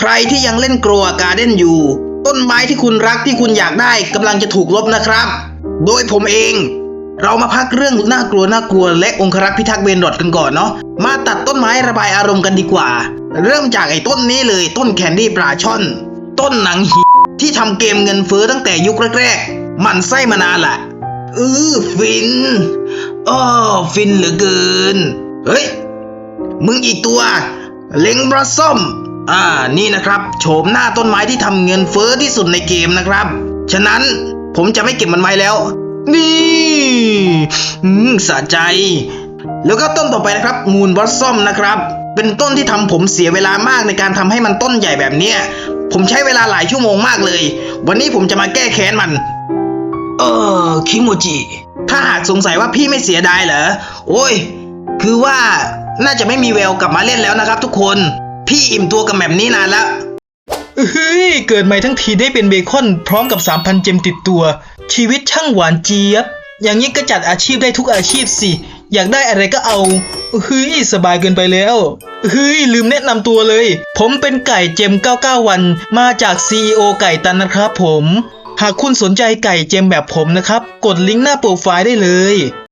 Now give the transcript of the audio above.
ใครที่ยังเล่นกลัวการ์เด้นอยู่ ต้นไม้ที่คุณรักที่คุณอยากได้กำลังจะถูกลบนะครับ โดยผมเอง เรามาพักเรื่องน่ากลัวน่ากลัวและองครักษ์พิทักษ์เวนรอดกันก่อนเนาะมาตัดต้นไม้ระบายอารมณ์กันดีกว่า เริ่มจากไอ้ต้นนี้เลยต้นแคนดี้ปลาช่อน ต้นหนังหีที่ทำเกมเงินเฟ้อตั้งแต่ยุคแรกๆมันไส้มานานละเออฟินอ้อฟินเหลือเกิน เฮ้ย มึงอีกตัว เล็งบลัซซอม อ่านี่นะครับโฉมหน้าต้นไม้ที่ทำเงินเฟ้อที่สุดในเกมนะครับ ฉะนั้นผมจะไม่เก็บมันไว้แล้ว นี่อืมสะใจ แล้วก็ต้นต่อไปนะครับมูนบลัซซอมนะครับ เป็นต้นที่ทำผมเสียเวลามากในการทำให้มันต้นใหญ่แบบเนี้ยผมใช้เวลาหลายชั่วโมงมากเลย วันนี้ผมจะมาแก้แค้นมัน เออคิโมจิ ถ้าหากสงสัยว่าพี่ไม่เสียดายเหรอ โอ้ย คือว่าน่าจะไม่มีแววกลับมาเล่นแล้วนะครับทุกคน พี่อิ่มตัวกับแบบนี้นานแล้วเฮ้ย เกิดใหม่ทั้งทีได้เป็นเบคอนพร้อมกับ 3,000 เจมติดตัว ชีวิตช่างหวานเจี๊ยบ อย่างนี้ก็จัดอาชีพได้ทุกอาชีพสิ อยากได้อะไรก็เอา เฮ้ย สบายเกินไปแล้ว เฮ้ย ลืมแนะนำตัวเลย ผมเป็นไก่เจม 99 วัน มาจาก CEO ไก่ตันนะครับผม หากคุณสนใจไก่เจมแบบผมนะครับ กดลิงก์หน้าโปรไฟล์ได้เลย